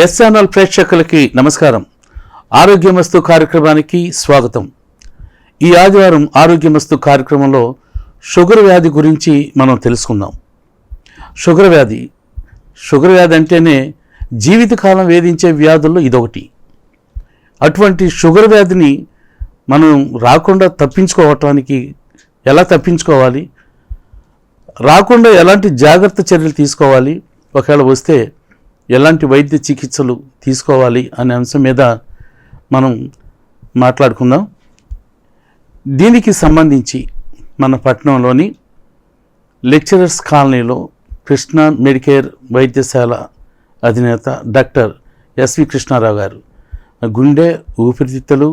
SNL ప్రేక్షకులకి నమస్కారం. ఆరోగ్యమస్తు కార్యక్రమానికి స్వాగతం. ఈ ఆదివారం ఆరోగ్యమస్తు కార్యక్రమంలో షుగర్ వ్యాధి గురించి మనం తెలుసుకుందాం. షుగర్ వ్యాధి. షుగర్ వ్యాధి అంటేనే జీవితకాలం వేధించే వ్యాధుల్లో ఇదొకటి. అటువంటి షుగర్ వ్యాధిని మనం రాకుండా తప్పించుకోవటానికి ఎలా తప్పించుకోవాలి? రాకుండా ఎలాంటి జాగ్రత్త చర్యలు తీసుకోవాలి? ఒకవేళ వస్తే ఎలాంటి వైద్య చికిత్సలు తీసుకోవాలి అనే అంశం మీద మనం మాట్లాడుకుందాం. దీనికి సంబంధించి మన పట్టణంలోని లెక్చరర్స్ కాలనీలో కృష్ణ మెడికేర్ వైద్యశాల అధినేత డాక్టర్ ఎస్వి కృష్ణారావు గారు గుండె ఊపిరితిత్తులు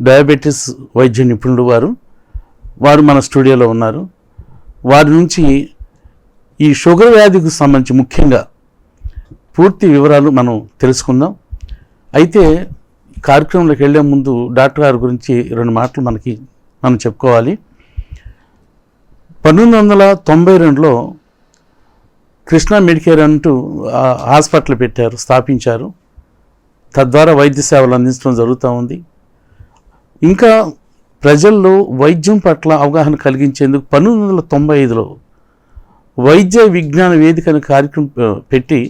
డయాబెటీస్ వైద్య నిపుణులు వారు వారు మన స్టూడియోలో ఉన్నారు. వారి నుంచి ఈ షుగర్ వ్యాధికి సంబంధించి ముఖ్యంగా పూర్తి వివరాలు మనం తెలుసుకుందాం. అయితే కార్యక్రమంలోకి వెళ్ళే ముందు డాక్టర్ గారి గురించి రెండు మాటలు మనకి మనం చెప్పుకోవాలి. పంతొమ్మిది వందల తొంభై రెండులో కృష్ణా మెడికేర్ అంటూ హాస్పిటల్ పెట్టారు స్థాపించారు. తద్వారా వైద్య సేవలు అందించడం జరుగుతూ ఉంది. ఇంకా ప్రజల్లో వైద్యం పట్ల అవగాహన కలిగించేందుకు పంతొమ్మిది వందల తొంభై ఐదులో వైద్య విజ్ఞాన వేదిక అనే కార్యక్రమం పెట్టి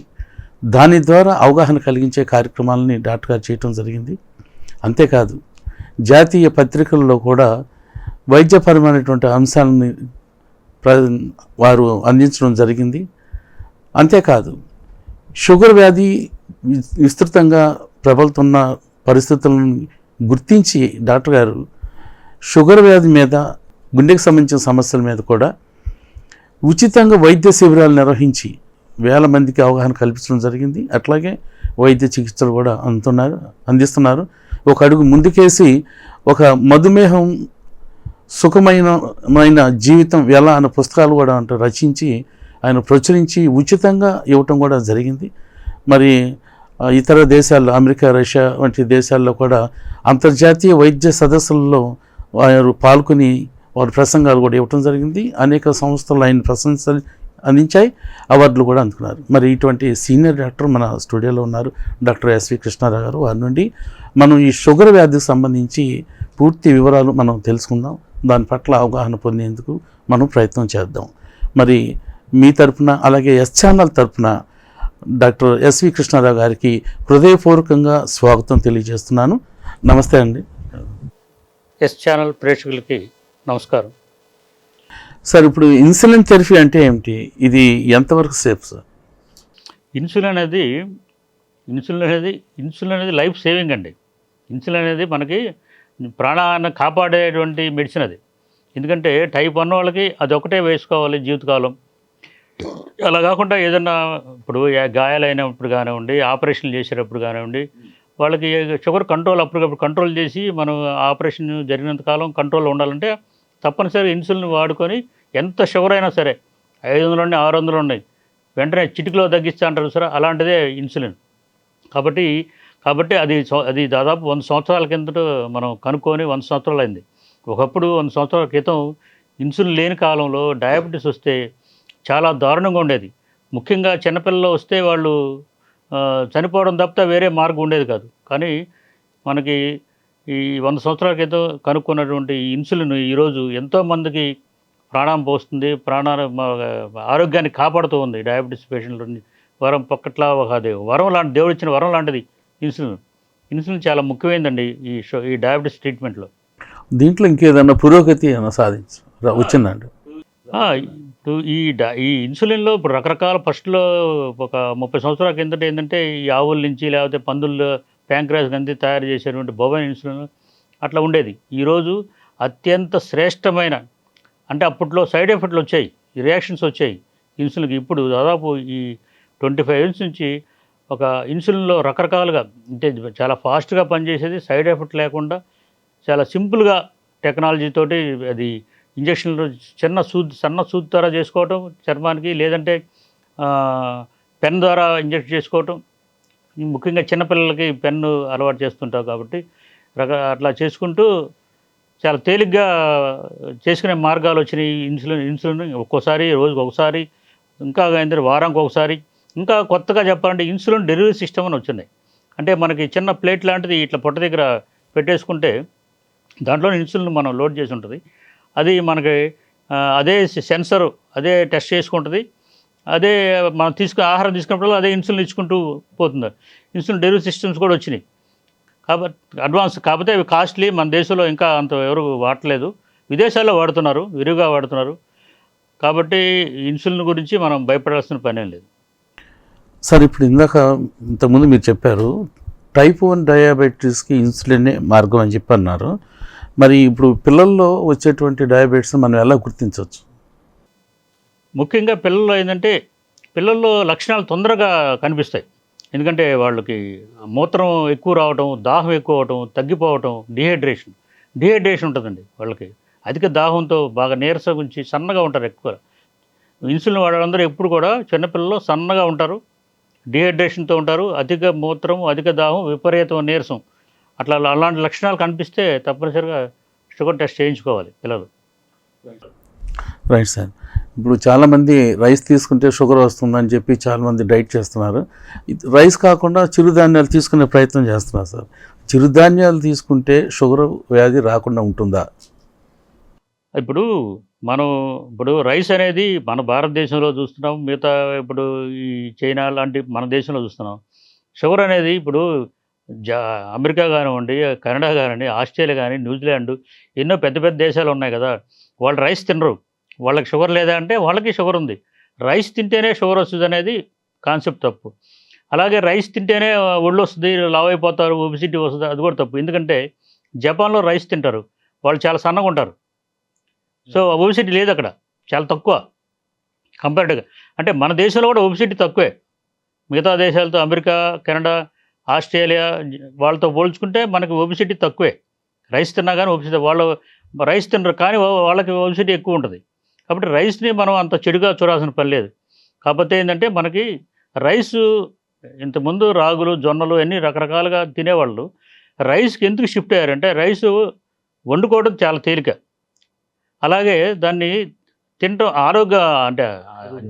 దాని ద్వారా అవగాహన కలిగించే కార్యక్రమాలని డాక్టర్ గారు చేయటం జరిగింది. అంతేకాదు జాతీయ పత్రికల్లో కూడా వైద్యపరమైనటువంటి అంశాలని ప్ర వారు అందించడం జరిగింది. అంతేకాదు షుగర్ వ్యాధి విస్తృతంగా ప్రబలుతున్న పరిస్థితులను గుర్తించి డాక్టర్ గారు షుగర్ వ్యాధి మీద గుండెకి సంబంధించిన సమస్యల మీద కూడా ఉచితంగా వైద్య శిబిరాలు నిర్వహించి వేల మందికి అవగాహన కల్పించడం జరిగింది. అట్లాగే వైద్య చికిత్సలు కూడా అందుతున్నారు అందిస్తున్నారు. ఒక అడుగు ముందుకేసి ఒక మధుమేహం సుఖమైన జీవితం ఎలా అన్న పుస్తకాలు కూడా అంటే రచించి ఆయన ప్రచురించి ఉచితంగా ఇవ్వటం కూడా జరిగింది. మరి ఇతర దేశాల్లో అమెరికా రష్యా వంటి దేశాల్లో కూడా అంతర్జాతీయ వైద్య సదస్సుల్లో వారు పాల్గొని వారి ప్రసంగాలు కూడా ఇవ్వటం జరిగింది. అనేక సంస్థలు ఆయన ప్రశంసలు అందించాయి. అవార్డులు కూడా అందుకున్నారు. మరి ఇటువంటి సీనియర్ డాక్టర్ మన స్టూడియోలో ఉన్నారు. డాక్టర్ ఎస్వి కృష్ణారావు గారు వారి నుండి. మనం ఈ షుగర్ వ్యాధికి సంబంధించి పూర్తి వివరాలు మనం తెలుసుకుందాం. దాని పట్ల అవగాహన పొందేందుకు మనం ప్రయత్నం చేద్దాం. మరి మీ తరపున అలాగే ఎస్ ఛానల్ తరపున డాక్టర్ ఎస్వి కృష్ణారావు గారికి హృదయపూర్వకంగా స్వాగతం తెలియజేస్తున్నాను. నమస్తే అండి. ఎస్ ఛానల్ ప్రేక్షకులకి నమస్కారం. సార్ ఇప్పుడు ఇన్సులిన్ థెరపీ అంటే ఏమిటి? ఇది ఎంతవరకు సేఫ్ సార్? ఇన్సులిన్ అనేది ఇన్సులిన్ అనేది ఇన్సులిన్ అనేది లైఫ్ సేవింగ్ అండి. ఇన్సులిన్ అనేది మనకి ప్రాణాన్ని కాపాడేటువంటి మెడిసిన్ అది. ఎందుకంటే టైప్ వన్ వాళ్ళకి అది ఒకటే వేసుకోవాలి జీవితకాలం. అలా కాకుండా ఏదన్నా ఇప్పుడు గాయాలైనప్పుడు కానివ్వండి ఆపరేషన్లు చేసేటప్పుడు కానివ్వండి వాళ్ళకి షుగర్ కంట్రోల్ అప్పటికప్పుడు కంట్రోల్ చేసి మనం ఆపరేషన్ జరిగినంత కాలం కంట్రోల్లో ఉండాలంటే తప్పనిసరి ఇన్సులిన్ వాడుకొని ఎంత షుగర్ అయినా సరే ఐదు వందలు ఉన్నాయి ఆరు వందలు ఉన్నాయి వెంటనే చిటికలో తగ్గిస్తా అంటారు సరే అలాంటిదే ఇన్సులిన్. కాబట్టి కాబట్టి అది అది దాదాపు వంద సంవత్సరాల కిందట మనం కనుక్కొని వంద సంవత్సరాలు అయింది. ఒకప్పుడు వంద సంవత్సరాల క్రితం ఇన్సులిన్ లేని కాలంలో డయాబెటీస్ వస్తే చాలా దారుణంగా ఉండేది. ముఖ్యంగా చిన్నపిల్లలు వస్తే వాళ్ళు చనిపోవడం తప్ప వేరే మార్గం ఉండేది కాదు. కానీ మనకి ఈ వంద సంవత్సరాల క్రితం కనుక్కున్నటువంటి ఇన్సులిన్ ఈరోజు ఎంతోమందికి ప్రాణం పోస్తుంది ప్రాణాల మ- ఆరోగ్యాన్ని కాపాడుతూ ఉంది. డయాబెటీస్ పేషెంట్లని వరం పక్కట్లా ఒక అది వరం లాంటి దేవుడు ఇచ్చిన వరం లాంటిది ఇన్సులిన్. ఇన్సులిన్ చాలా ముఖ్యమైనదండి ఈ షో ఈ డయాబెటీస్ ట్రీట్మెంట్లో. దీంట్లో ఇంకేదన్నా పురోగతి ఏమైనా సాధించ వచ్చిందండి ఇప్పుడు ఈ డా ఈ ఇన్సులిన్లో ఇప్పుడు రకరకాల ఫస్ట్లో ఒక ముప్పై సంవత్సరాల కిందట ఏంటంటే ఈ ఆవుల నుంచి లేకపోతే పందుల ప్యాంక్రాస్ గంధి తయారు చేసేటువంటి బొబైన్ ఇన్సులిన్ అట్లా ఉండేది. ఈరోజు అత్యంత శ్రేష్టమైన అంటే అప్పట్లో సైడ్ ఎఫెక్ట్లు వచ్చాయి ఈ రియాక్షన్స్ వచ్చాయి. ఇన్సులిన్కి ఇప్పుడు దాదాపు ఈ ట్వంటీ ఫైవ్ ఇయర్స్ నుంచి ఒక ఇన్సులిన్లో రకరకాలుగా అంటే చాలా ఫాస్ట్గా పనిచేసేది సైడ్ ఎఫెక్ట్ లేకుండా చాలా సింపుల్గా టెక్నాలజీతోటి అది ఇంజక్షన్లు చిన్న సూద్ సన్న సూద్ ద్వారా చేసుకోవటం చర్మానికి లేదంటే పెన్ ద్వారా ఇంజెక్ట్ చేసుకోవటం ముఖ్యంగా చిన్నపిల్లలకి పెన్ను అలవాటు చేస్తుంటావు కాబట్టి రక అట్లా చేసుకుంటూ చాలా తేలిగ్గా చేసుకునే మార్గాలు వచ్చినాయి. ఇన్సులిన్ ఇన్సులిన్ ఒక్కోసారి రోజుకి ఒకసారి ఇంకా ఏంటంటే వారానికి ఒకసారి. ఇంకా కొత్తగా చెప్పాలంటే ఇన్సులిన్ డెలివరీ సిస్టమ్ అని వచ్చినాయి అంటే మనకి చిన్న ప్లేట్ లాంటిది ఇట్లా పొట్ట దగ్గర పెట్టేసుకుంటే దాంట్లో ఇన్సులిన్ మనం లోడ్ చేసి ఉంటుంది. అది మనకి అదే సెన్సర్ అదే టెస్ట్ చేసుకుంటుంది. అదే మనం తీసుకుని ఆహారం తీసుకున్నప్పుడు అదే ఇన్సులిన్ ఇచ్చుకుంటూ పోతుంది ఇన్సులిన్ డెలివరీ సిస్టమ్స్ కూడా వచ్చినాయి. కాబట్టి అడ్వాన్స్ కాకపోతే అవి కాస్ట్లీ మన దేశంలో ఇంకా అంత ఎవరు వాడలేదు విదేశాల్లో వాడుతున్నారు విరివిగా వాడుతున్నారు. కాబట్టి ఇన్సులిన్ గురించి మనం భయపడాల్సిన పనేం లేదు. సార్ ఇప్పుడు ఇందాక ఇంతకుముందు మీరు చెప్పారు టైప్ వన్ డయాబెటీస్కి ఇన్సులినే మార్గం అని చెప్పి అన్నారు మరి ఇప్పుడు పిల్లల్లో వచ్చేటువంటి డయాబెటీస్ మనం ఎలా గుర్తించవచ్చు? ముఖ్యంగా పిల్లల్లో ఏంటంటే పిల్లల్లో లక్షణాలు తొందరగా కనిపిస్తాయి. ఎందుకంటే వాళ్ళకి మూత్రం ఎక్కువ రావటం దాహం ఎక్కువ అవటం తగ్గిపోవటం డిహైడ్రేషన్. డిహైడ్రేషన్ ఉంటుందండి వాళ్ళకి. అధిక దాహంతో బాగా నీరసం గురించి సన్నగా ఉంటారు ఎక్కువ. ఇన్సులిన్ వాళ్ళందరూ ఎప్పుడు కూడా చిన్నపిల్లలు సన్నగా ఉంటారు డిహైడ్రేషన్తో ఉంటారు. అధిక మూత్రం అధిక దాహం విపరీతం నీరసం. అట్లా అలాంటి లక్షణాలు కనిపిస్తే తప్పనిసరిగా షుగర్ టెస్ట్ చేయించుకోవాలి పిల్లలు. రైట్ సార్ ఇప్పుడు చాలామంది రైస్ తీసుకుంటే షుగర్ వస్తుందని చెప్పి చాలామంది డైట్ చేస్తున్నారు. రైస్ కాకుండా చిరుధాన్యాలు తీసుకునే ప్రయత్నం చేస్తున్నారు సార్ చిరుధాన్యాలు తీసుకుంటే షుగర్ వ్యాధి రాకుండా ఉంటుందా? ఇప్పుడు మనం ఇప్పుడు రైస్ అనేది మన భారతదేశంలో చూస్తున్నాం మిగతా ఇప్పుడు ఈ చైనా లాంటి మన దేశంలో చూస్తున్నాం. షుగర్ అనేది ఇప్పుడు జా అమెరికా కానివ్వండి కెనడా కానివ్వండి ఆస్ట్రేలియా కానీ న్యూజిలాండ్ ఎన్నో పెద్ద పెద్ద దేశాలు ఉన్నాయి కదా. వాళ్ళు రైస్ తినరు. వాళ్ళకి షుగర్ లేదా అంటే వాళ్ళకి షుగర్ ఉంది. రైస్ తింటేనే షుగర్ వస్తుంది అనేది కాన్సెప్ట్ తప్పు. అలాగే రైస్ తింటేనే ఒళ్ళు వస్తుంది లావ్ అయిపోతారు ఒబిసిటీ వస్తుంది అది కూడా తప్పు. ఎందుకంటే జపాన్లో రైస్ తింటారు. వాళ్ళు చాలా సన్నగా ఉంటారు. సో ఒబిసిటీ లేదు అక్కడ. చాలా తక్కువ. కంపేర్డ్గా అంటే మన దేశంలో కూడా ఒబిసిటీ తక్కువే. మిగతా దేశాలతో అమెరికా కెనడా ఆస్ట్రేలియా వాళ్ళతో పోల్చుకుంటే మనకి ఒబిసిటీ తక్కువే. రైస్ తిన్నా కానీ ఒబిసిటీ వాళ్ళు రైస్ తినరు కానీ వాళ్ళకి ఒబిసిటీ ఎక్కువ ఉంటుంది. కాబట్టి రైస్ని మనం అంత చెడుగా చూడాల్సిన పని లేదు. కాకపోతే ఏంటంటే మనకి రైస్ ఇంతకుముందు రాగులు జొన్నలు అన్నీ రకరకాలుగా తినేవాళ్ళు రైస్కి ఎందుకు షిఫ్ట్ అయ్యారంటే రైస్ వండుకోవడం చాలా తేలిక. అలాగే దాన్ని తినటం ఆరోగ్య అంటే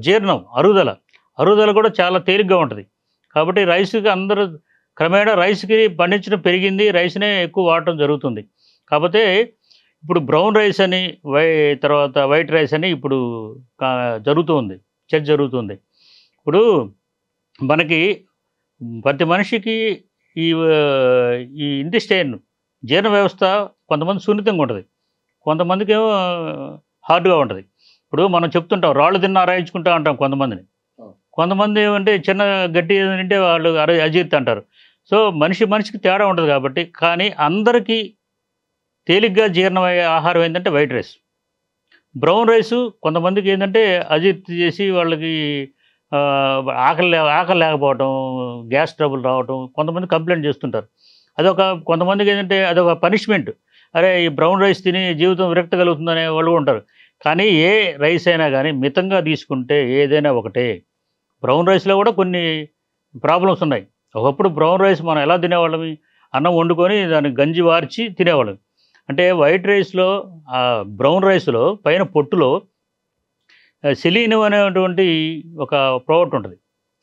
జీర్ణం అరుగుదల అరుగుదల కూడా చాలా తేలిగ్గా ఉంటుంది. కాబట్టి రైస్కి అందరూ క్రమేణా రైస్కి పండించడం పెరిగింది రైస్నే ఎక్కువ వాడటం జరుగుతుంది. కాకపోతే ఇప్పుడు బ్రౌన్ రైస్ అని వై తర్వాత వైట్ రైస్ అని ఇప్పుడు జరుగుతుంది. చర్చ జరుగుతుంది. ఇప్పుడు మనకి ప్రతి మనిషికి ఈ ఈ ఇంటెస్టైన్ జీర్ణ వ్యవస్థ కొంతమంది సున్నితంగా ఉంటుంది. కొంతమందికి ఏమో హార్డ్గా ఉంటుంది. ఇప్పుడు మనం చెప్తుంటాం రాళ్ళు తిన్న అరాయించుకుంటా అంటాం కొంతమందిని. కొంతమంది ఏమంటే చిన్న గట్టి ఏదైనా తింటే వాళ్ళు అర అజీర్తి అంటారు. సో మనిషి మనిషికి తేడా ఉంటుంది కాబట్టి కానీ అందరికీ తేలిగ్గా జీర్ణమయ్యే ఆహారం ఏంటంటే వైట్ రైస్. బ్రౌన్ రైస్ కొంతమందికి ఏంటంటే అజీర్తి చేసి వాళ్ళకి ఆకలి లే- ఆకలి లేకపోవటం గ్యాస్ ట్రబుల్ రావటం కొంతమంది కంప్లైంట్ చేస్తుంటారు. అదొక కొంతమందికి ఏంటంటే అదొక పనిష్మెంట్. అరే ఈ బ్రౌన్ రైస్ తిని జీవితం విరక్త కలుగుతుందనే వాళ్ళు ఉంటారు. కానీ ఏ రైస్ అయినా కానీ మితంగా తీసుకుంటే ఏదైనా ఒకటే. బ్రౌన్ రైస్లో కూడా కొన్ని ప్రాబ్లమ్స్ ఉన్నాయి. ఒకప్పుడు బ్రౌన్ రైస్ మనం ఎలా తినేవాళ్ళం? అన్నం వండుకొని దాన్ని గంజి వార్చి తినేవాళ్ళం. అంటే వైట్ రైస్లో బ్రౌన్ రైస్లో పైన పొట్టులో సెలీనియం అనేటువంటి ఒక ప్రోడక్ట్ ఉంటుంది.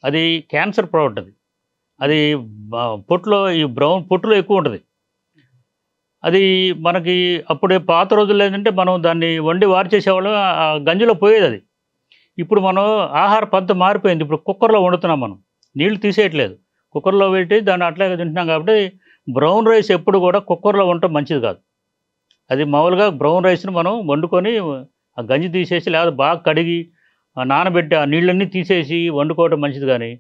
అది క్యాన్సర్ ప్రోడక్ట్ అది. అది పొట్టులో ఈ బ్రౌన్ పొట్టులో ఎక్కువ ఉంటుంది. అది మనకి అప్పుడే పాత రోజుల్లో ఏంటంటే మనం దాన్ని వండి వారు చేసేవాళ్ళం ఆ- ఆ గంజిలో పోయేది అది. ఇప్పుడు మనం ఆహార పద్ధతి మారిపోయింది. ఇప్పుడు కుక్కర్లో వండుతున్నాం మనం. నీళ్ళు తీసేయట్లేదు. కుక్కర్లో పెట్టి దాన్ని అట్లాగే తింటున్నాం కాబట్టి బ్రౌన్ రైస్ ఎప్పుడు కూడా కుక్కర్లో ఉండటం మంచిది కాదు. అది మామూలుగా బ్రౌన్ రైస్ని మనం వండుకొని ఆ గంజి తీసేసి లేదా బాగా కడిగి నానబెట్టి ఆ నీళ్ళన్నీ తీసేసి వండుకోవడం మంచిది కానీ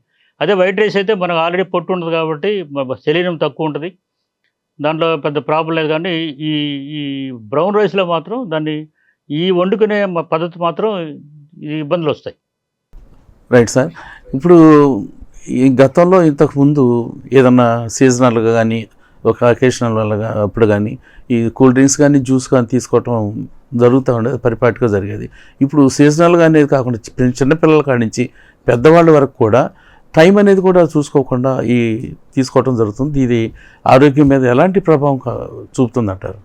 అదే వైట్ రైస్ అయితే మనకు ఆల్రెడీ పొట్టు ఉంటుంది కాబట్టి శరీరం తక్కువ ఉంటుంది. దాంట్లో పెద్ద ప్రాబ్లం లేదు కానీ ఈ ఈ బ్రౌన్ రైస్లో మాత్రం దాన్ని ఈ వండుకునే పద్ధతి మాత్రం ఇబ్బందులు వస్తాయి. Right sir. ఇప్పుడు ఈ గతంలో ఇంతకుముందు ఏదన్నా సీజనల్గా కానీ ఒక అకేషనల్ వల్ల అప్పుడు కానీ ఈ కూల్ డ్రింక్స్ కానీ జ్యూస్ కానీ తీసుకోవటం జరుగుతూ ఉండేది పరిపాటిగా జరిగేది. ఇప్పుడు సీజనల్గా అనేది కాకుండా చిన్నపిల్లల కాడి నుంచి పెద్దవాళ్ళ వరకు కూడా టైం అనేది కూడా చూసుకోకుండా ఈ తీసుకోవటం జరుగుతుంది. ఇది ఆరోగ్యం మీద ఎలాంటి ప్రభావం కా- చూపుతుందంటారు?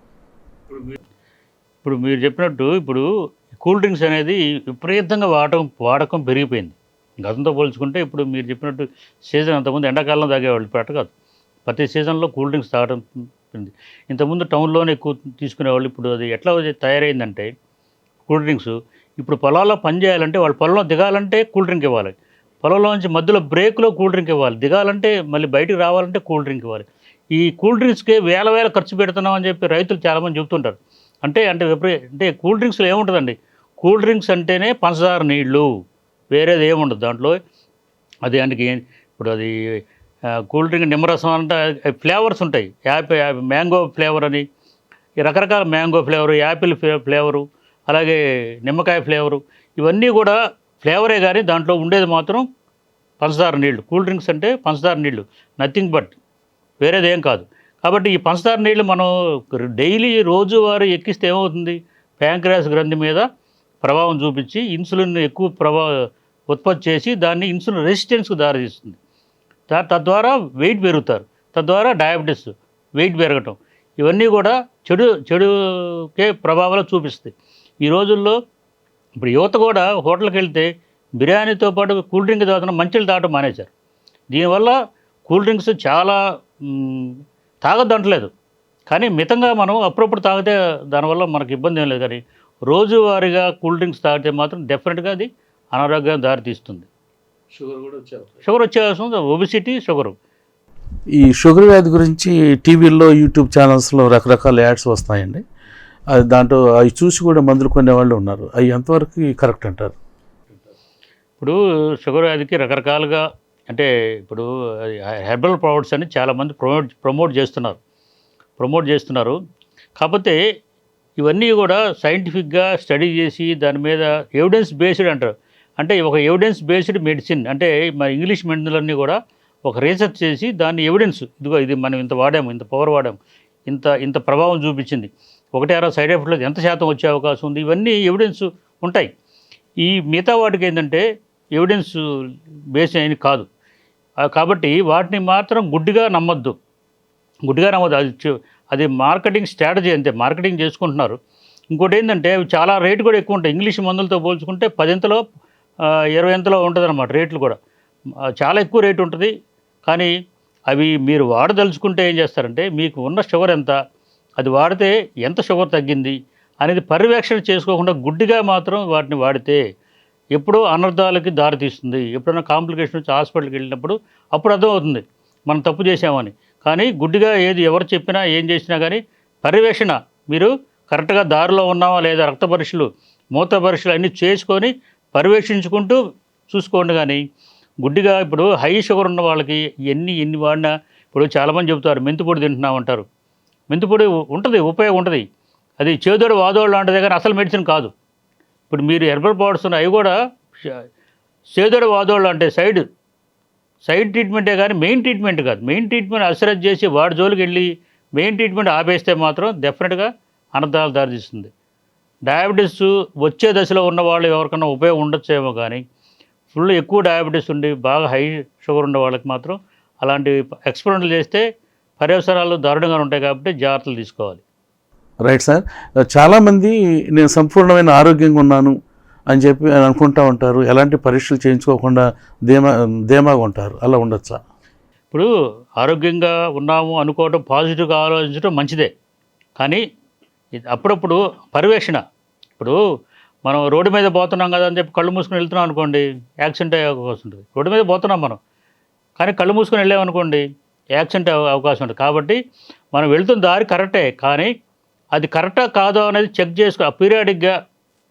ఇప్పుడు మీరు చెప్పినట్టు ఇప్పుడు కూల్ డ్రింక్స్ అనేది విపరీతంగా వాడటం వాడకం పెరిగిపోయింది. గతంతో పోల్చుకుంటే ఇప్పుడు మీరు చెప్పినట్టు సీజన్ అంతకుముందు ఎండాకాలం తాగేవాళ్ళు ఇప్పుడు అట్ట కాదు. ప్రతి సీజన్లో కూల్ డ్రింక్స్ తాగడం ఉంది ఇంతకుముందు టౌన్లోనే ఎక్కువ తీసుకునేవాళ్ళు ఇప్పుడు అది ఎట్లా తయారైందంటే కూల్ డ్రింక్స్ ఇప్పుడు పొలాల్లో పని చేయాలంటే వాళ్ళు పొలంలో దిగాలంటే కూల్ డ్రింక్ ఇవ్వాలి. పొలంలో నుంచి మధ్యలో బ్రేక్లో కూల్ డ్రింక్ ఇవ్వాలి. దిగాలంటే మళ్ళీ బయటికి రావాలంటే కూల్ డ్రింక్ ఇవ్వాలి. ఈ కూల్ డ్రింక్స్కే వేల వేల ఖర్చు పెడుతున్నాం అని చెప్పి రైతులు చాలామంది చెబుతుంటారు. అంటే అంటే విపరీ అంటే కూల్ డ్రింక్స్లో ఏముంటుందండి? కూల్ డ్రింక్స్ అంటేనే పంచదార నీళ్ళు వేరేది ఏముండదు దాంట్లో. అది అందుకే ఇప్పుడు అది కూల్ డ్రింక్ నిమ్మరసం అంటే ఫ్లేవర్స్ ఉంటాయి. యాపిల్ మ్యాంగో ఫ్లేవర్ అని. ఈ రకరకాల మ్యాంగో ఫ్లేవరు యాపిల్ ఫ్లేవరు అలాగే నిమ్మకాయ ఫ్లేవరు ఇవన్నీ కూడా ఫ్లేవరే కానీ దాంట్లో ఉండేది మాత్రం పంచదార నీళ్ళు కూల్ డ్రింక్స్ అంటే పంచదార నీళ్ళు నథింగ్ బట్ వేరేది ఏం కాదు. కాబట్టి ఈ పంచదార నీళ్ళు మనం డైలీ రోజువారీ ఎక్కిస్తే ఏమవుతుంది? ప్యాంక్రాస్ గ్రంథి మీద ప్రభావం చూపించి ఇన్సులిన్ ఎక్కువ ప్రభావ ఉత్పత్తి చేసి దాన్ని ఇన్సులిన్ రెసిస్టెన్స్కు దారితీస్తుంది. తద్వారా వెయిట్ పెరుగుతారు. తద్వారా డయాబెటీస్ వెయిట్ పెరగటం. ఇవన్నీ కూడా చెడు చెడుకే ప్రభావాలు చూపిస్తాయి. ఈ రోజుల్లో ఇప్పుడు యువత కూడా హోటల్కి వెళ్తే బిర్యానీతో పాటు కూల్ డ్రింక్ తాగుతున్న మంచిలు తాగటం మానేశారు. దీనివల్ల కూల్ డ్రింక్స్ చాలా తాగద్దంటలేదు అంటలేదు. కానీ మితంగా మనం అప్పుడప్పుడు తాగితే దానివల్ల మనకు ఇబ్బంది ఏం లేదు. కానీ రోజువారీగా కూల్ డ్రింక్స్ తాగితే మాత్రం డెఫినెట్గా అది అనారోగ్యం దారితీస్తుంది. షుగర్ కూడా వచ్చారు షుగర్ వచ్చేస్తుంది ఒబిసిటీ షుగరు. ఈ షుగర్ వ్యాధి గురించి టీవీల్లో యూట్యూబ్ ఛానల్స్లో రకరకాల యాడ్స్ వస్తాయండి. అది దాంట్లో అవి చూసి కూడా మందులు కొనే వాళ్ళు ఉన్నారు. అవి ఎంతవరకు కరెక్ట్ అంటారు? ఇప్పుడు షుగర్ వ్యాధికి రకరకాలుగా అంటే ఇప్పుడు హెర్బల్ ప్రొడక్ట్స్ అని చాలామంది ప్రమోట్ ప్రమోట్ చేస్తున్నారు. ప్రమోట్ చేస్తున్నారు. కాకపోతే ఇవన్నీ కూడా సైంటిఫిక్గా స్టడీ చేసి దాని మీద ఎవిడెన్స్ బేస్డ్ అంటారు. అంటే ఒక ఎవిడెన్స్ బేస్డ్ మెడిసిన్ అంటే మన ఇంగ్లీష్ మెడిసిన్లన్నీ కూడా ఒక రీసెర్చ్ చేసి దాన్ని ఎవిడెన్స్ ఇదిగో ఇది మనం ఇంత వాడాము ఇంత పవర్ వాడాము ఇంత ఇంత ప్రభావం చూపించింది. ఒకటి ఆరో సైడ్ ఎఫెక్ట్లో ఎంత శాతం వచ్చే అవకాశం ఉంది? ఇవన్నీ ఎవిడెన్స్ ఉంటాయి. ఈ మిగతా వాటికి ఏంటంటే ఎవిడెన్స్ బేస్ అయిన కాదు. కాబట్టి వాటిని మాత్రం గుడ్డిగా నమ్మొద్దు. గుడ్డిగా నమ్మద్దు. అది అది మార్కెటింగ్ స్ట్రాటజీ అంతే మార్కెటింగ్ చేసుకుంటున్నారు. ఇంకోటి ఏంటంటే చాలా రేటు కూడా ఎక్కువ ఉంటాయి. ఇంగ్లీష్ మందులతో పోల్చుకుంటే పదింతలో ఇరవై ఎంతలో ఉంటుంది అనమాట రేట్లు కూడా. చాలా ఎక్కువ రేటు ఉంటుంది. కానీ అవి మీరు వాడదలుచుకుంటే ఏం చేస్తారంటే మీకు ఉన్న షుగర్ ఎంత అది వాడితే ఎంత షుగర్ తగ్గింది అనేది పర్యవేక్షణ చేసుకోకుండా గుడ్డిగా మాత్రం వాటిని వాడితే ఎప్పుడో అనర్థాలకి దారితీస్తుంది ఎప్పుడైనా కాంప్లికేషన్ వచ్చి హాస్పిటల్కి వెళ్ళినప్పుడు అప్పుడు అర్థమవుతుంది. మనం తప్పు చేసామని కానీ గుడ్డిగా ఏది ఎవరు చెప్పినా ఏం చేసినా కానీ పర్యవేక్షణ మీరు కరెక్ట్గా దారిలో ఉన్నావా లేదా రక్త పరీక్షలు మూత్ర పరీక్షలు అన్నీ చేసుకొని పర్యవేక్షించుకుంటూ చూసుకోండి కానీ గుడ్డిగా ఇప్పుడు హై షుగర్ ఉన్న వాళ్ళకి ఎన్ని ఎన్ని వాడినా ఇప్పుడు చాలామంది చెబుతారు మెంతిపొడి తింటున్నామంటారు. మెంతిపొడి ఉంటుంది ఉపయోగం ఉంటుంది. అది చేదోడు వాదోడు లాంటిదే కానీ అసలు మెడిసిన్ కాదు. ఇప్పుడు మీరు హెర్బల్ పౌడర్స్ ఉన్నాయి అవి కూడా చేదోడు వాదోళ్ళు అంటే సైడ్ సైడ్ ట్రీట్మెంటే కానీ మెయిన్ ట్రీట్మెంట్ కాదు. మెయిన్ ట్రీట్మెంట్ అసరజ్ చేసి వాడి జోలికి వెళ్ళి మెయిన్ ట్రీట్మెంట్ ఆపేస్తే మాత్రం డెఫినెట్గా అనర్థాలు దారితీస్తుంది. డయాబెటీస్ వచ్చే దశలో ఉన్న వాళ్ళు ఎవరికైనా ఉపయోగం ఉండొచ్చేమో కానీ ఫుల్ ఎక్కువ డయాబెటీస్ ఉండి బాగా హై షుగర్ ఉన్న వాళ్ళకి మాత్రం అలాంటి ఎక్స్పెరిమెంట్లు చేస్తే పర్యవసరాలు దారుణంగా ఉంటాయి కాబట్టి జాగ్రత్తలు తీసుకోవాలి. Right sir. చాలామంది నేను సంపూర్ణమైన ఆరోగ్యంగా ఉన్నాను అని చెప్పి అనుకుంటా ఉంటారు. ఎలాంటి పరీక్షలు చేయించుకోకుండా ధీమా ధీమాగా ఉంటారు. అలా ఉండొచ్చా? ఇప్పుడు ఆరోగ్యంగా ఉన్నాము అనుకోవటం పాజిటివ్గా ఆలోచించడం మంచిదే. కానీ అప్పుడప్పుడు పర్యవేక్షణ. ఇప్పుడు మనం రోడ్డు మీద పోతున్నాం కదా అని చెప్పి కళ్ళు మూసుకొని వెళ్తున్నాం అనుకోండి యాక్సిడెంట్ అయ్యే అవకాశం ఉంటుంది. రోడ్డు మీద పోతున్నాం మనం కానీ కళ్ళు మూసుకొని వెళ్ళామనుకోండి యాక్సిడెంట్ అయ్యే అవకాశం ఉంటుంది. కాబట్టి మనం వెళ్తున్న దారి కరెక్టే కానీ అది కరెక్టా కాదో అనేది చెక్ చేసుకో పీరియాడిక్గా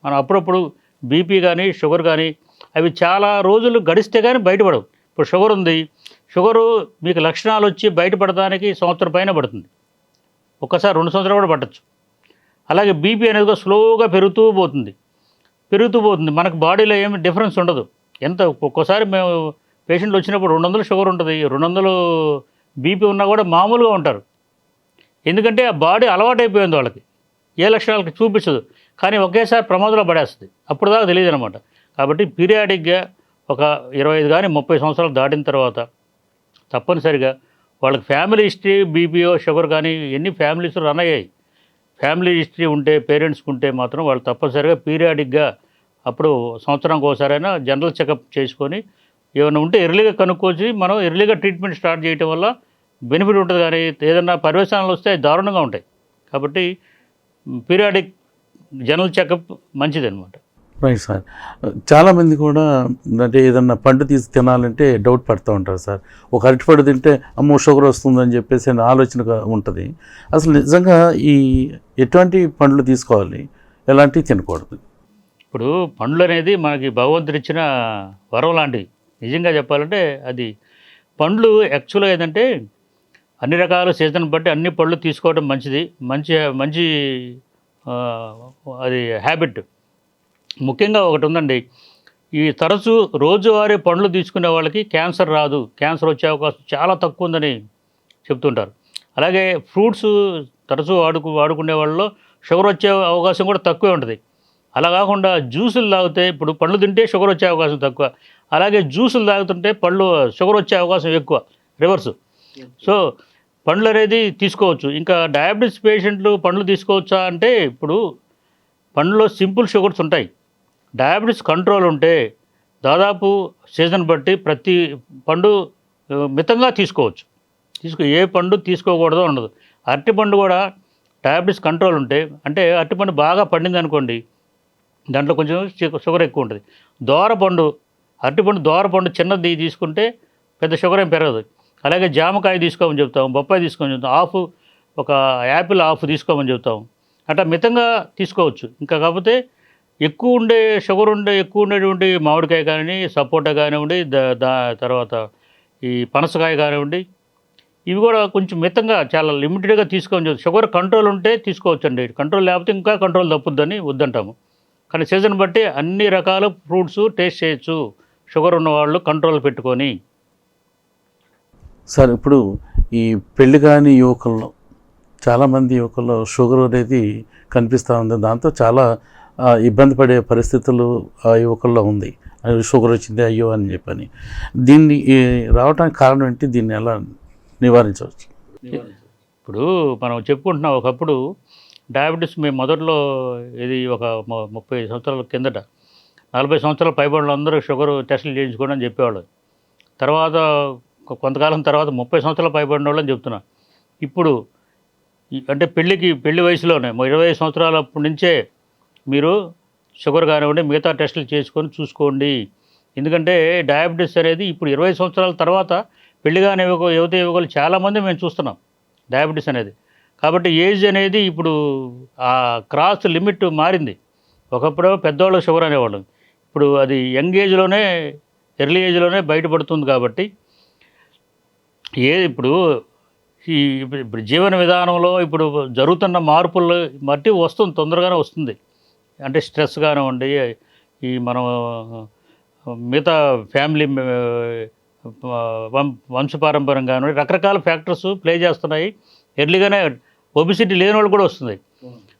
మనం అప్పుడప్పుడు బీపీ కానీ షుగర్ కానీ అవి చాలా రోజులు గడిస్తే కానీ బయటపడవు. ఇప్పుడు షుగర్ ఉంది షుగరు మీకు లక్షణాలు వచ్చి బయటపడడానికి సంవత్సరం పైన పడుతుంది. ఒక్కసారి రెండు సంవత్సరాలు కూడా పట్టచ్చు. అలాగే బీపీ అనేది కూడా స్లోగా పెరుగుతూ పోతుంది. పెరుగుతూ పోతుంది. మనకు బాడీలో ఏమి డిఫరెన్స్ ఉండదు. ఎంత ఒక్కోసారి మేము పేషెంట్లు వచ్చినప్పుడు రెండు వందలు షుగర్ ఉంటుంది. రెండు వందలు బీపీ ఉన్నా కూడా మామూలుగా ఉంటారు. ఎందుకంటే ఆ బాడీ అలవాటైపోయింది వాళ్ళకి. ఏ లక్షణాలకి చూపించదు. కానీ ఒకేసారి ప్రమాదంలో పడేస్తుంది. అప్పుడు దాకా తెలియదు అనమాట కాబట్టి పీరియాడిక్గా ఒక ఇరవై ఐదు కానీ ముప్పై సంవత్సరాలు దాటిన తర్వాత తప్పనిసరిగా వాళ్ళకి ఫ్యామిలీ హిస్టరీ బీపీఓ షుగర్ కానీ ఎన్ని ఫ్యామిలీస్ రన్ అయ్యాయి. ఫ్యామిలీ హిస్టరీ ఉంటే పేరెంట్స్కి ఉంటే మాత్రం వాళ్ళు తప్పనిసరిగా పీరియాడిక్గా అప్పుడు సంవత్సరానికి ఒకసారైనా జనరల్ చెకప్ చేసుకొని ఏమైనా ఉంటే ఎర్లీగా కనుక్కోవచ్చు మనం ఎర్లీగా ట్రీట్మెంట్ స్టార్ట్ చేయటం వల్ల బెనిఫిట్ ఉంటుంది. కానీ ఏదైనా పర్యవసానాలు వస్తే అవి దారుణంగా ఉంటాయి. కాబట్టి పీరియాడిక్ జనరల్ చెకప్ మంచిది అనమాట రైట్ సార్ చాలామంది కూడా అంటే ఏదన్నా పండు తీసి తినాలంటే డౌట్ పడుతూ ఉంటారు సార్ ఒక అరటిపండు తింటే అమ్మో షుగర్ వస్తుందని చెప్పేసి ఆలోచన ఉంటుంది. అసలు నిజంగా ఈ ఎటువంటి పండ్లు తీసుకోవాలి? ఎలాంటివి తినకూడదు? ఇప్పుడు పండ్లు అనేది మనకి భగవంతుడు ఇచ్చిన వరం లాంటివి నిజంగా చెప్పాలంటే అది పండ్లు యాక్చువల్గా ఏంటంటే అన్ని రకాల సీజన్ బట్టి అన్ని పళ్ళు తీసుకోవడం మంచిది. మంచి మంచి అది హ్యాబిట్ ముఖ్యంగా ఒకటి ఉందండి. ఈ తరచు రోజువారీ పండ్లు తీసుకునే వాళ్ళకి క్యాన్సర్ రాదు. క్యాన్సర్ వచ్చే అవకాశం చాలా తక్కువ ఉందని చెప్తుంటారు. అలాగే ఫ్రూట్స్ తరచూ వాడుకు వాడుకునే వాళ్ళలో షుగర్ వచ్చే అవకాశం కూడా తక్కువే ఉంటుంది. అలా కాకుండా జ్యూసులు తాగితే ఇప్పుడు పళ్ళు తింటే షుగర్ వచ్చే అవకాశం తక్కువ. అలాగే జ్యూసులు తాగుతుంటే పళ్ళు షుగర్ వచ్చే అవకాశం ఎక్కువ. రివర్స్. సో పండ్లు అనేది తీసుకోవచ్చు. ఇంకా డయాబెటీస్ పేషెంట్లు పండ్లు తీసుకోవచ్చా అంటే ఇప్పుడు పండ్లో సింపుల్ షుగర్స్ ఉంటాయి. డయాబెటీస్ కంట్రోల్ ఉంటే దాదాపు సీజన్ బట్టి ప్రతి పండు మితంగా తీసుకోవచ్చు. తీసుకో ఏ పండు తీసుకోకూడదో ఉండదు. అరటిపండు కూడా డయాబెటీస్ కంట్రోల్ ఉంటే అంటే అరటిపండు బాగా పండింది అనుకోండి దాంట్లో కొంచెం షుగర్ ఎక్కువ ఉంటుంది. దోరపండు అరటిపండు దోరపండు చిన్నది తీసుకుంటే పెద్ద షుగర్ ఏం పెరగదు. అలాగే జామకాయ తీసుకోమని చెప్తాం బొప్పాయి తీసుకోమని చెప్తాం ఆఫ్ ఒక యాపిల్ ఆఫ్ తీసుకోమని చెప్తాం. అట్లా మితంగా తీసుకోవచ్చు. ఇంకా కాకపోతే ఎక్కువ ఉండే షుగర్ ఉండే ఎక్కువ ఉండేటువంటి మామిడికాయ కానివ్వండి సపోటా కానివ్వండి దా దా తర్వాత ఈ పనసకాయ కానివ్వండి ఇవి కూడా కొంచెం మితంగా చాలా లిమిటెడ్గా తీసుకోవచ్చు షుగర్ కంట్రోల్ ఉంటే తీసుకోవచ్చండి. కంట్రోల్ లేకపోతే ఇంకా కంట్రోల్ తప్పుద్దని వద్దంటాము. కానీ సీజన్ బట్టి అన్ని రకాల ఫ్రూట్స్ టేస్ట్ చేయొచ్చు. షుగర్ ఉన్న వాళ్ళు కంట్రోల్ పెట్టుకొని. సార్ ఇప్పుడు ఈ పెళ్ళి కాని యువకుల్లో చాలామంది యువకుల్లో షుగర్ అనేది కనిపిస్తూ ఉంది. దాంతో చాలా ఇబ్బంది పడే పరిస్థితులు ఆ యువకుల్లో ఉంది. షుగర్ వచ్చింది అయ్యో అని చెప్పని. దీన్ని రావడానికి కారణం ఏంటి? దీన్ని ఎలా నివారించవచ్చు? ఇప్పుడు మనం చెప్పుకుంటున్నాం ఒకప్పుడు డయాబెటీస్ మేము మొదట్లో ఇది ఒక ముప్పై సంవత్సరాల కిందట నలభై సంవత్సరాల పైబడిన అందరూ షుగర్ టెస్టులు చేయించుకోండి అని చెప్పేవాళ్ళు. తర్వాత కొంతకాలం తర్వాత ముప్పై సంవత్సరాల పైబడిన వాళ్ళని చెప్తున్నా. ఇప్పుడు అంటే పెళ్ళికి పెళ్ళి వయసులోనే ఇరవై సంవత్సరాల నుంచే మీరు షుగర్ కానివ్వండి మిగతా టెస్టులు చేసుకొని చూసుకోండి. ఎందుకంటే డయాబెటీస్ అనేది ఇప్పుడు ఇరవై సంవత్సరాల తర్వాత పెళ్ళి కాని యువత యువకులు చాలామంది మేము చూస్తున్నాం డయాబెటీస్ అనేది. కాబట్టి ఏజ్ అనేది ఇప్పుడు ఆ క్రాస్ లిమిట్ మారింది. ఒకప్పుడు పెద్దవాళ్ళు షుగర్ అనేవాళ్ళు. ఇప్పుడు అది యంగ్ ఏజ్లోనే ఎర్లీ ఏజ్లోనే బయటపడుతుంది కాబట్టి ఏ ఇప్పుడు ఈ ఇప్పుడు ఇప్పుడు జీవన విధానంలో ఇప్పుడు జరుగుతున్న మార్పులు బట్టి వస్తుంది తొందరగానే వస్తుంది. అంటే స్ట్రెస్ కానివ్వండి ఈ మనం మిగతా ఫ్యామిలీ వంశపారంపర్యం కానివ్వండి రకరకాల ఫ్యాక్టర్స్ ప్లే చేస్తున్నాయి. ఎర్లీగానే ఒబిసిటీ లేని వాళ్ళు కూడా వస్తుంది.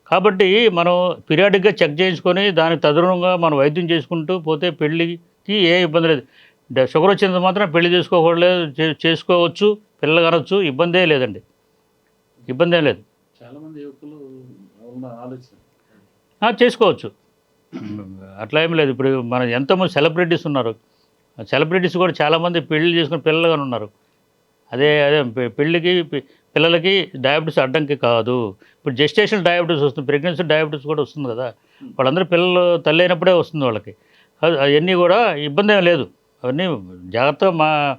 కాబట్టి మనం పీరియాడిక్గా చెక్ చేయించుకొని దానికి తదనుగుణంగా మనం వైద్యం చేసుకుంటూ పోతే పెళ్ళికి ఏ ఇబ్బంది లేదు. షుగర్ వచ్చినంత మాత్రం పెళ్ళి చేసుకోకూడలేదు చే- చేసుకోవచ్చు పిల్లలు కనొచ్చు ఇబ్బందే లేదండి. ఇబ్బంది ఏం లేదు. చాలామంది యువకులు ఆలోచన. చేసుకోవచ్చు. అట్లా ఏం లేదు. ఇప్పుడు మన ఎంతోమంది సెలబ్రిటీస్ ఉన్నారు. సెలబ్రిటీస్ కూడా చాలామంది పెళ్ళి చేసుకుని పిల్లలుగానే ఉన్నారు. అదే అదే పెళ్ళికి పిల్లలకి డయాబెటీస్ అడ్డంకి కాదు. ఇప్పుడు జెస్టేషన్ డయాబెటీస్ వస్తుంది. ప్రెగ్నెన్సీ డయాబెటీస్ కూడా వస్తుంది కదా. వాళ్ళందరూ పిల్లలు తల్లి అయినప్పుడే వస్తుంది వాళ్ళకి. అవన్నీ కూడా ఇబ్బంది ఏం లేదు. అవన్నీ జాగ్రత్తగా మా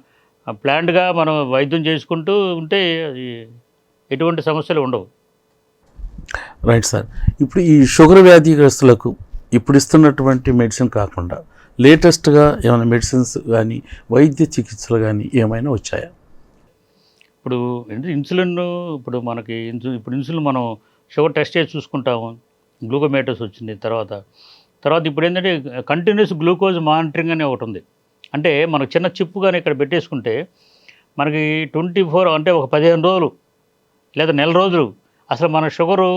ప్లాన్డ్గా మనం వైద్యం చేసుకుంటూ ఉంటే ఎటువంటి సమస్యలు ఉండవు. రైట్ సార్ ఇప్పుడు ఈ షుగర్ వ్యాధిగ్రస్తులకు ఇప్పుడు ఇస్తున్నటువంటి మెడిసిన్ కాకుండా లేటెస్ట్గా ఏమైనా మెడిసిన్స్ కానీ వైద్య చికిత్సలు కానీ ఏమైనా వచ్చాయా? ఇప్పుడు ఏంటంటే ఇన్సులిన్ ఇప్పుడు మనకి ఇన్సు ఇప్పుడు ఇన్సులిన్ మనం షుగర్ టెస్ట్ చేసి చూసుకుంటాము. గ్లూకోమేటర్స్ వచ్చింది తర్వాత. తర్వాత ఇప్పుడు ఏంటంటే కంటిన్యూస్ గ్లూకోజ్ మానిటరింగ్ అనే ఒకటి ఉంది. అంటే మనకు చిన్న చిప్పు కానీ ఇక్కడ పెట్టేసుకుంటే మనకి ట్వంటీ ఫోర్ అంటే ఒక పదిహేను రోజులు లేదా నెల రోజులు అసలు మన షుగరు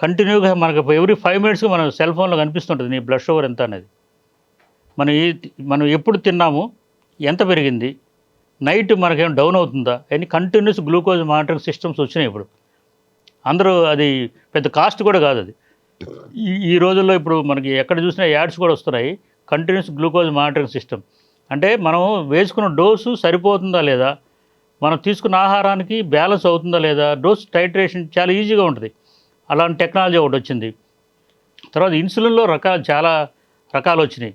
కంటిన్యూగా మనకు ఎవ్రీ ఫైవ్ మినిట్స్కి మన సెల్ ఫోన్లో కనిపిస్తుంటుంది నీ బ్లడ్ షుగర్ ఎంత అనేది. మనం ఏ మనం ఎప్పుడు తిన్నాము ఎంత పెరిగింది నైట్ మనకేం డౌన్ అవుతుందా అని కంటిన్యూస్ గ్లూకోజ్ మానిటరింగ్ సిస్టమ్స్ వచ్చినాయి ఇప్పుడు. అందరూ అది పెద్ద కాస్ట్ కూడా కాదు అది. ఈ ఈ రోజుల్లో ఇప్పుడు మనకి ఎక్కడ చూసినా యాడ్స్ కూడా వస్తున్నాయి కంటిన్యూస్ గ్లూకోజ్ మానిటరింగ్ సిస్టమ్. అంటే మనం వేసుకున్న డోసు సరిపోతుందా లేదా మనం తీసుకున్న ఆహారానికి బ్యాలెన్స్ అవుతుందా లేదా? డోస్ టైట్రేషన్ చాలా ఈజీగా ఉంటుంది. అలాంటి టెక్నాలజీ ఒకటి వచ్చింది. తర్వాత ఇన్సులిన్లో రకాలు చాలా రకాలు వచ్చినాయి.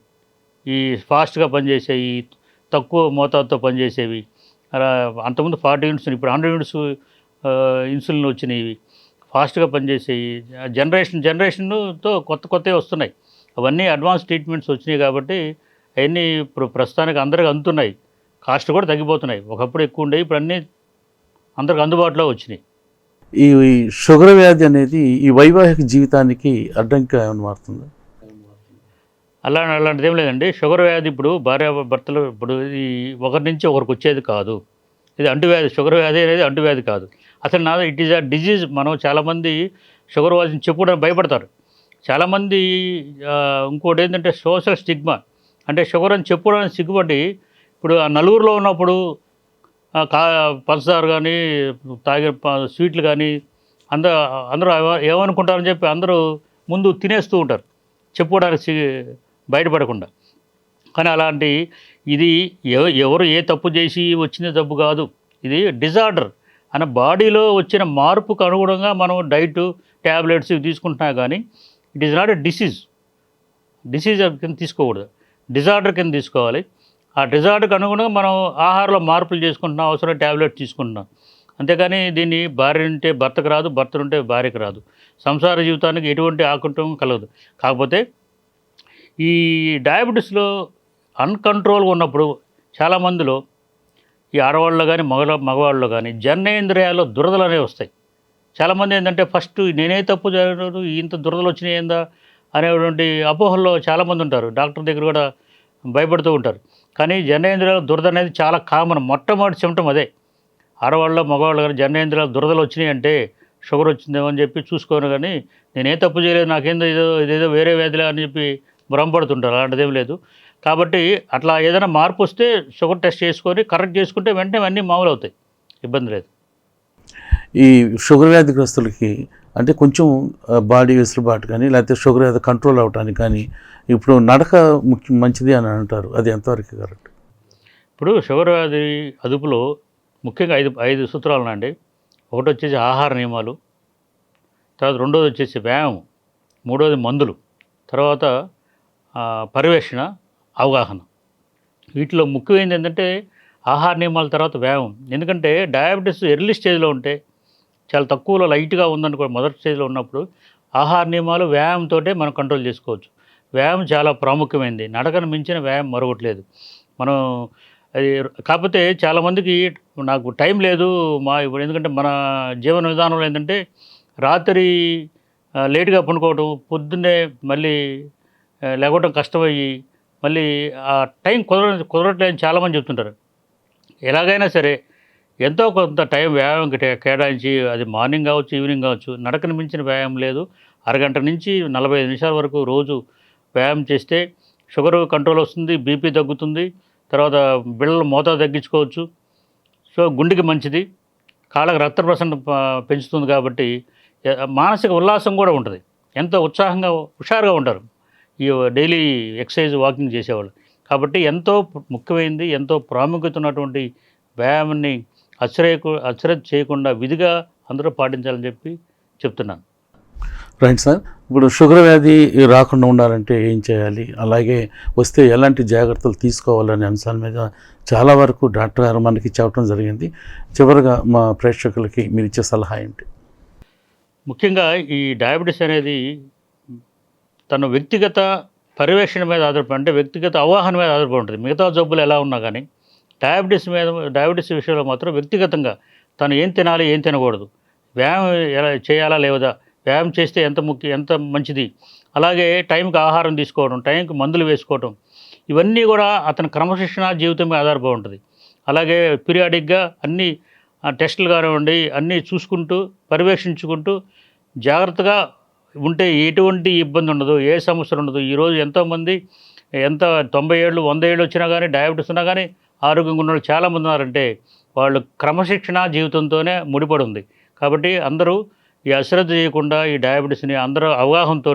ఈ ఫాస్ట్గా పనిచేసేవి తక్కువ మోతాదుతో పనిచేసేవి. అలా అంతకుముందు ఫార్టీ యూనిట్స్ ఇప్పుడు హండ్రెడ్ యూనిట్స్ ఇన్సులిన్ వచ్చినాయి. ఫాస్ట్గా పనిచేసేవి. జనరేషన్ జనరేషన్తో కొత్త కొత్తవి వస్తున్నాయి. అవన్నీ అడ్వాన్స్ ట్రీట్మెంట్స్ వచ్చినాయి కాబట్టి అవన్నీ ఇప్పుడు ప్రస్తుతానికి అందరికి అందుతున్నాయి. కాస్ట్ కూడా తగ్గిపోతున్నాయి. ఒకప్పుడు ఎక్కువ ఉండేవి ఇప్పుడు అన్నీ అందరికి అందుబాటులో వచ్చినాయి. ఈ షుగర్ వ్యాధి అనేది ఈ వైవాహిక జీవితానికి అడ్డంకి ఏమైనా మారుతుందా? అలా అలాంటిది ఏం లేదండి. షుగర్ వ్యాధి ఇప్పుడు భార్య భర్తలు ఇప్పుడు ఈ ఒకరి నుంచి ఒకరికి వచ్చేది కాదు. ఇది అంటువ్యాధి షుగర్ వ్యాధి అనేది అంటువ్యాధి కాదు. అసలు నా ఇట్ ఈస్ అ డిజీజ్. మనం చాలామంది షుగర్ వ్యాధిని చెప్పుకోవడానికి భయపడతారు. చాలామంది ఇంకోటి ఏంటంటే సోషల్ స్టిగ్మా. అంటే షుగర్ అని చెప్పుకోవడానికి సిగ్గుపడి ఇప్పుడు ఆ నలుగురిలో ఉన్నప్పుడు కా పంచదార కానీ తాగే స్వీట్లు కానీ అందరూ అందరూ ఏమనుకుంటారని చెప్పి అందరూ ముందు తినేస్తూ ఉంటారు. చెప్పుకోవడానికి బయటపడకుండా. కానీ అలాంటి ఇది ఎవ- ఎవరు ఏ తప్పు చేసి వచ్చిన తప్పు కాదు. ఇది డిజార్డర్ అన్న బాడీలో వచ్చిన మార్పుకు అనుగుణంగా మనం డైట్ ట్యాబ్లెట్స్ ఇవి తీసుకుంటున్నా కానీ it is not a disease. Disease కింద తీసుకోకూడదు. డిజార్డర్ కింద తీసుకోవాలి. ఆ డిజార్డ్కి అనుగుణంగా మనం ఆహారంలో మార్పులు చేసుకుంటున్నాం అవసరం ట్యాబ్లెట్ తీసుకుంటున్నాం. అంతేకాని దీన్ని భార్య ఉంటే భర్తకు రాదు భర్త ఉంటే భార్యకు రాదు. సంసార జీవితానికి ఎటువంటి ఆకుంఠం కలగదు. కాకపోతే ఈ డయాబెటీస్లో అన్కంట్రోల్గా ఉన్నప్పుడు చాలామందిలో ఈ ఆడవాళ్ళలో కానీ మగ మగవాళ్ళలో కానీ జన్నేంద్రియాల్లో దురదలు అనేవి వస్తాయి. చాలామంది ఏంటంటే ఫస్ట్ నేనే తప్పు జరగదు ఇంత దురదలు వచ్చినాయి ఏందా అనేటువంటి అపోహల్లో చాలామంది ఉంటారు. డాక్టర్ దగ్గర కూడా భయపడుతూ ఉంటారు. కానీ జనేంద్రియాల దురద అనేది చాలా కామన్ మొట్టమొదటి సిమ్టమ్ అదే. ఆడవాళ్ళలో మగవాళ్ళు కానీ జనేంద్రియాల దురదలు వచ్చినాయి అంటే షుగర్ వచ్చిందేమో అని చెప్పి చూసుకోను కానీ నేనే తప్పు చేయలేదు నాకేందో ఏదో ఇదేదో వేరే వ్యాధిలా అని చెప్పి భ్రమపడుతుంటారు అలాంటిదేం లేదు. కాబట్టి అట్లా ఏదైనా మార్పు వస్తే షుగర్ టెస్ట్ చేసుకొని కరెక్ట్ చేసుకుంటే వెంటనే అన్నీ మామూలు అవుతాయి ఇబ్బంది లేదు. ఈ షుగర్ వ్యాధిగ్రస్తులకి అంటే కొంచెం బాడీ వెసులుబాటు కానీ లేకపోతే షుగర్ వ్యాధి కంట్రోల్ అవ్వటానికి కానీ ఇప్పుడు నడక ముఖ్యం మంచిది అని అంటారు. అది ఎంతవరకు కరెక్ట్? ఇప్పుడు షుగర్ వ్యాధి అదుపులో ముఖ్యంగా ఐదు ఐదు సూత్రాలు అండి ఒకటి వచ్చేసి ఆహార నియమాలు తర్వాత రెండోది వచ్చేసి వ్యాయామం మూడోది మందులు తర్వాత పర్యవేక్షణ అవగాహన. వీటిలో ముఖ్యమైనది ఏంటంటే ఆహార నియమాల తర్వాత వ్యాయామం. ఎందుకంటే డయాబెటీస్ ఎర్లీ స్టేజ్లో ఉంటే చాలా తక్కువలో లైట్గా ఉందనుకో మొదటి స్టేజ్లో ఉన్నప్పుడు ఆహార నియమాలు వ్యాయామంతో మనం కంట్రోల్ చేసుకోవచ్చు. వ్యాయామం చాలా ప్రాముఖ్యమైనది నడకను మించిన వ్యాయామం మరొకట్లేదు. మనం అది కాకపోతే చాలామందికి నాకు టైం లేదు మా ఇప్పుడు ఎందుకంటే మన జీవన విధానంలో ఏంటంటే రాత్రి లేటుగా పండుకోవడం పొద్దున్నే మళ్ళీ లేకపోవడం కష్టమయ్యి మళ్ళీ ఆ టైం కుదర కుదరట్లేదని చాలామంది చెప్తుంటారు. ఎలాగైనా సరే ఎంతో కొంత టైం వ్యాయామంకి కేటాయించి అది మార్నింగ్ కావచ్చు ఈవినింగ్ కావచ్చు నడకను మించిన వ్యాయామం లేదు. అరగంట నుంచి నలభై ఐదు నిమిషాల వరకు రోజు వ్యాయామం చేస్తే షుగర్ కంట్రోల్ వస్తుంది బీపీ తగ్గుతుంది తర్వాత బిళ్ళల మోతాదు తగ్గించుకోవచ్చు. సో గుండెకి మంచిది. కాళ్ళకు రక్త ప్రసరణ పెంచుతుంది కాబట్టి మానసిక ఉల్లాసం కూడా ఉంటుంది. ఎంతో ఉత్సాహంగా హుషారుగా ఉంటారు ఈ డైలీ ఎక్సర్సైజ్ వాకింగ్ చేసేవాళ్ళు. కాబట్టి ఎంతో ముఖ్యమైనది ఎంతో ప్రాముఖ్యత ఉన్నటువంటి వ్యాయామాన్ని అశ్రయకు అశ్రద్ధ చేయకుండా విధిగా అందరూ పాటించాలని చెప్పి చెప్తున్నాను. రైట్ సార్ ఇప్పుడు షుగర్ వ్యాధి రాకుండా ఉండాలంటే ఏం చేయాలి? అలాగే వస్తే ఎలాంటి జాగ్రత్తలు తీసుకోవాలనే అంశాల మీద చాలా వరకు డాక్టర్ గారు మనకి చెప్పడం జరిగింది. చివరిగా మా ప్రేక్షకులకి మీరు ఇచ్చే సలహా ఏంటి? ముఖ్యంగా ఈ డయాబెటీస్ అనేది తన వ్యక్తిగత పర్యవేక్షణ మీద ఆధారపడి అంటే వ్యక్తిగత అవగాహన మీద ఆధారపడి ఉంటుంది. మిగతా జబ్బులు ఎలా ఉన్నా కానీ డయాబెటీస్ మీద డయాబెటీస్ విషయంలో మాత్రం వ్యక్తిగతంగా తను ఏం తినాలి ఏం తినకూడదు. వ్యాయామం ఎలా చేయాలా లేదా వ్యాయామం చేస్తే ఎంత ముఖ్య ఎంత మంచిది? అలాగే టైంకి ఆహారం తీసుకోవడం టైంకి మందులు వేసుకోవడం ఇవన్నీ కూడా అతని క్రమశిక్షణ జీవితం మీద ఆధారపడి ఉంటుంది అలాగే పీరియాడిక్గా అన్ని టెస్టులు కానివ్వండి అన్నీ చూసుకుంటూ పర్యవేక్షించుకుంటూ జాగ్రత్తగా ఉంటే ఎటువంటి ఇబ్బంది ఉండదు ఏ సమస్యలు ఉండదు. ఈరోజు ఎంతోమంది ఎంత తొంభై ఏళ్ళు వంద ఏళ్ళు వచ్చినా కానీ డయాబెటీస్ ఉన్నా కానీ ఆరోగ్యంగా ఉన్న వాళ్ళు చాలామంది ఉన్నారంటే వాళ్ళు క్రమశిక్షణ జీవితంతోనే ముడిపడి ఉంది కాబట్టి అందరూ ఈ అశ్రద్ధ చేయకుండా ఈ డయాబెటీస్ని అందరూ అవగాహనతో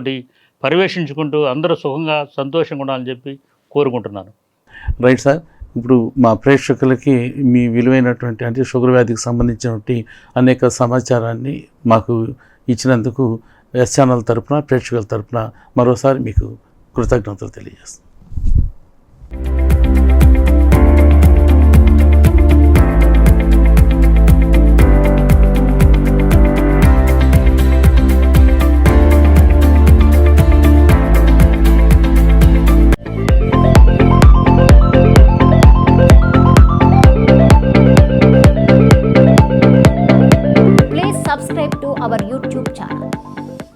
పర్యవేక్షించుకుంటూ అందరూ సుఖంగా సంతోషంగా ఉండాలని చెప్పి కోరుకుంటున్నాను. రైట్ సార్ ఇప్పుడు మా ప్రేక్షకులకి మీ విలువైనటువంటి అంటే షుగర్ వ్యాధికి సంబంధించినటువంటి అనేక సమాచారాన్ని మాకు ఇచ్చినందుకు ఎస్ ఛానల్ తరఫున ప్రేక్షకుల తరపున మరోసారి మీకు కృతజ్ఞతలు తెలియజేస్తాను